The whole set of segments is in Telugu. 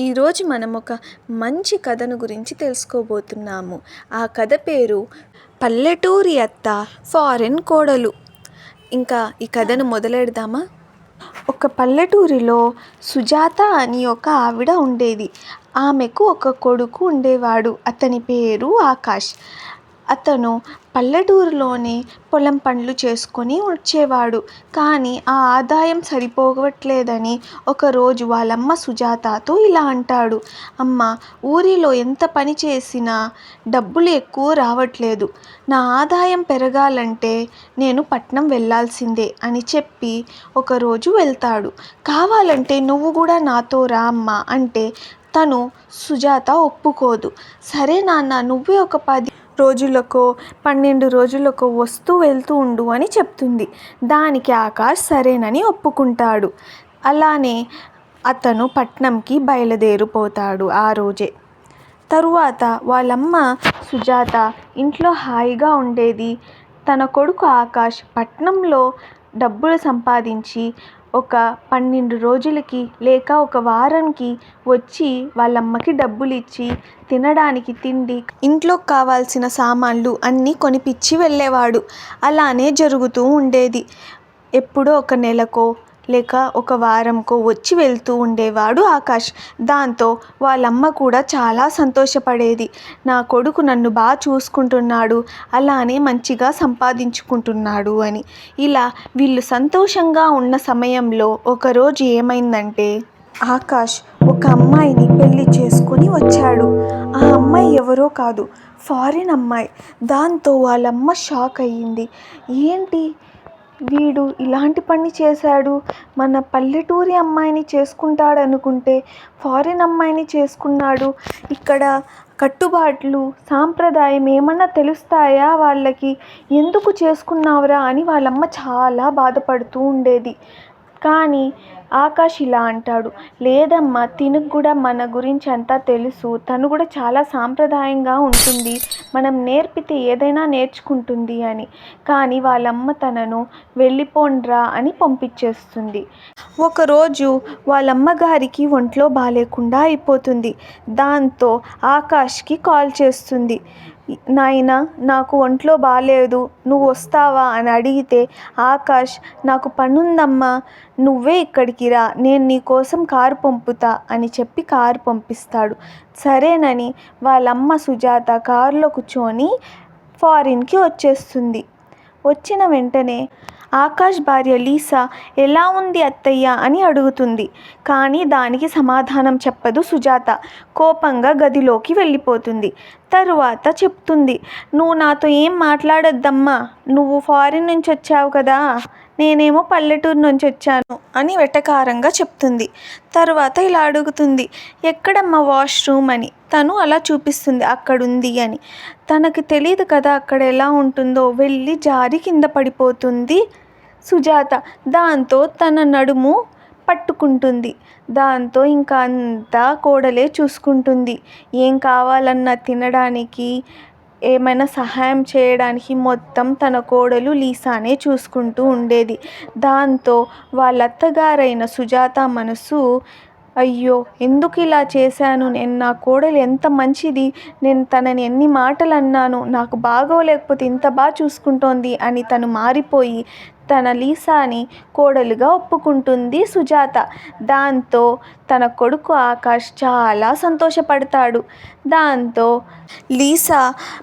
ఈరోజు మనం ఒక మంచి కథను గురించి తెలుసుకోబోతున్నాము. ఆ కథ పేరు పల్లెటూరి అత్త ఫారెన్ కోడలు. ఇంకా ఈ కథను మొదలెడదామా? ఒక పల్లెటూరిలో సుజాత అని ఒక ఆవిడ ఉండేది. ఆమెకు ఒక కొడుకు ఉండేవాడు. అతని పేరు ఆకాష్. అతను పల్లెటూరులోనే పొలం పనులు చేసుకొని వచ్చేవాడు. కానీ ఆ ఆదాయం సరిపోవట్లేదని ఒకరోజు వాళ్ళమ్మ సుజాతతో ఇలా అంటాడు. అమ్మ ఊరిలో ఎంత పని చేసినా డబ్బులు ఎక్కువ రావట్లేదు. నా ఆదాయం పెరగాలంటే నేను పట్నం వెళ్ళాల్సిందే అని చెప్పి ఒకరోజు వెళ్తాడు. కావాలంటే నువ్వు కూడా నాతో రా అమ్మ అంటే తను సుజాత ఒప్పుకోదు. సరే నాన్న నువ్వే ఒక పది రోజులకో పన్నెండు రోజులకో వస్తూ వెళ్తూ ఉండు అని చెప్తుంది. దానికి ఆకాష్ సరేనని ఒప్పుకుంటాడు. అలానే అతను పట్నంకి బయలుదేరిపోతాడు ఆ రోజే. తరువాత వాళ్ళమ్మ సుజాత ఇంట్లో హాయిగా ఉండేది. తన కొడుకు ఆకాష్ పట్నంలో డబ్బులు సంపాదించి ఒక పన్నెండు రోజులకి లేక ఒక వారానికి వచ్చి వాళ్ళమ్మకి డబ్బులు ఇచ్చి తినడానికి తిండి ఇంట్లో కావాల్సిన సామాన్లు అన్నీ కొనిపించి వెళ్ళేవాడు. అలానే జరుగుతూ ఉండేది. ఎప్పుడో ఒక నెలకో లేక ఒక వారంకో వచ్చి వెళ్తూ ఉండేవాడు ఆకాష్. దాంతో వాళ్ళమ్మ కూడా చాలా సంతోషపడేది. నా కొడుకు నన్ను బాగా చూసుకుంటున్నాడు అలానే మంచిగా సంపాదించుకుంటున్నాడు అని. ఇలా వీళ్ళు సంతోషంగా ఉన్న సమయంలో ఒకరోజు ఏమైందంటే ఆకాష్ ఒక అమ్మాయిని పెళ్ళి చేసుకొని వచ్చాడు. ఆ అమ్మాయి ఎవరో కాదు ఫారిన్ అమ్మాయి. దాంతో వాళ్ళమ్మ షాక్ అయ్యింది. ఏంటి? వీడు ఇలాంటి పని చేశాడు. మన పల్లెటూరి అమ్మాయిని చేసుకుంటాడు అనుకుంటే ఫారిన్ అమ్మాయిని చేసుకున్నాడు. ఇక్కడ కట్టుబాట్లు సాంప్రదాయం ఏమన్నా తెలుస్తాయా వాళ్ళకి? ఎందుకు చేసుకున్నావురా అని వాళ్ళమ్మ చాలా బాధపడుతూ ఉండేది. కానీ ఆకాష్ ఇలా అంటాడు లేదమ్మా తినకు కూడా మన గురించి అంతా తెలుసు. తను కూడా చాలా సాంప్రదాయంగా ఉంటుంది. మనం నేర్పితే ఏదైనా నేర్చుకుంటుంది అని. కానీ వాళ్ళమ్మ తనను వెళ్ళిపోండ్రా అని పంపించేస్తుంది. ఒకరోజు వాళ్ళమ్మ గారికి ఒంట్లో బాగాలేకుండా అయిపోతుంది. దాంతో ఆకాష్కి కాల్ చేస్తుంది. నాయనా నాకు ఒంట్లో బాగాలేదు నువ్వు వస్తావా అని అడిగితే ఆకాష్ నాకు పనుందమ్మా నువ్వే ఇక్కడికి రా నేను నీ కోసం కారు పంపుతా అని చెప్పి కారు పంపిస్తాడు. సరేనని వాళ్ళమ్మ సుజాత కారులో కూర్చొని ఫారిన్కి వచ్చేస్తుంది. వచ్చిన వెంటనే ఆకాష్ భార్య లీసా ఎలా ఉంది అత్తయ్య? అని అడుగుతుంది. కానీ దానికి సమాధానం చెప్పదు సుజాత. కోపంగా గదిలోకి వెళ్ళిపోతుంది. తరువాత చెప్తుంది. నువ్వు నాతో ఏం మాట్లాడొద్దమ్మా. నువ్వు ఫారిన్ నుంచి వచ్చావు కదా. నేనేమో పల్లెటూరు నుంచి వచ్చాను అని వెటకారంగా చెప్తుంది. తర్వాత ఇలా అడుగుతుంది. ఎక్కడమ్మా వాష్రూమ్ అని. తను అలా చూపిస్తుంది. అక్కడుంది అని. తనకి తెలియదు కదా అక్కడ ఎలా ఉంటుందో. వెళ్ళి జారి కింద పడిపోతుంది సుజాత. దాంతో తన నడుము పట్టుకుంటుంది. దాంతో ఇంకా అంతా కోడలే చూసుకుంటుంది. ఏం కావాలన్నా తినడానికి ఏమైనా సహాయం చేయడానికి మొత్తం తన కోడలు లీసానే చూసుకుంటూ ఉండేది. దాంతో వాళ్ళ అత్తగారైన సుజాత మనసు అయ్యో ఎందుకు ఇలా చేశాను? నేను నా కోడలు ఎంత మంచిది? నేను తనని ఎన్ని మాటలు అన్నాను నాకు బాగోలేకపోతే ఇంత బాగా చూసుకుంటోంది అని తను మారిపోయి తన లీసాని కోడలుగా ఒప్పుకుంటుంది సుజాత. దాంతో తన కొడుకు ఆకాష్ చాలా సంతోషపడతాడు. దాంతో లీసా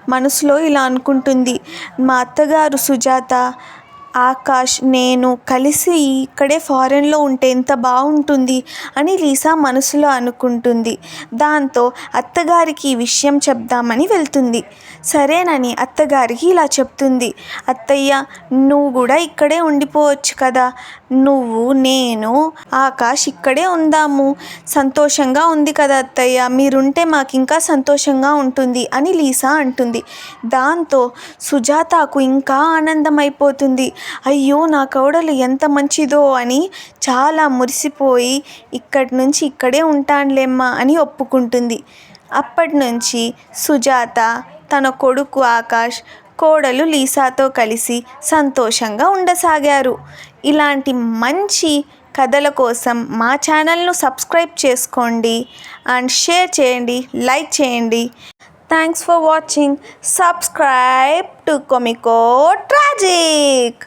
మనసులో ఇలా అనుకుంటుంది మా అత్తగారు సుజాత ఆకాష్ నేను కలిసి ఇక్కడే ఫారెన్లో ఉంటే ఎంత బాగుంటుంది అని లీసా మనసులో అనుకుంటుంది. దాంతో అత్తగారికి ఈ విషయం చెప్దామని వెళ్తుంది. సరేనని అత్తగారికి ఇలా చెప్తుంది. అత్తయ్య నువ్వు కూడా ఇక్కడే ఉండిపోవచ్చు కదా? నువ్వు నేను ఆకాష్ ఇక్కడే ఉందాము. సంతోషంగా ఉంది కదా అత్తయ్య. మీరుంటే మాకు ఇంకా సంతోషంగా ఉంటుంది అని లీసా అంటుంది. దాంతో సుజాతకు ఇంకా ఆనందం అయిపోతుంది అయ్యో నా కౌడలు ఎంత మంచిదో అని చాలా మురిసిపోయి ఇక్కడి నుంచి ఇక్కడే ఉంటానులేమ్మా అని ఒప్పుకుంటుంది. అప్పటి నుంచి సుజాత తన కొడుకు ఆకాష్ కోడలు లీసాతో కలిసి సంతోషంగా ఉండసాగారు. ఇలాంటి మంచి కథల కోసం మా ఛానల్ను సబ్స్క్రైబ్ చేసుకోండి అండ్ షేర్ చేయండి లైక్ చేయండి. Thanks for watching. Subscribe to comico tragic.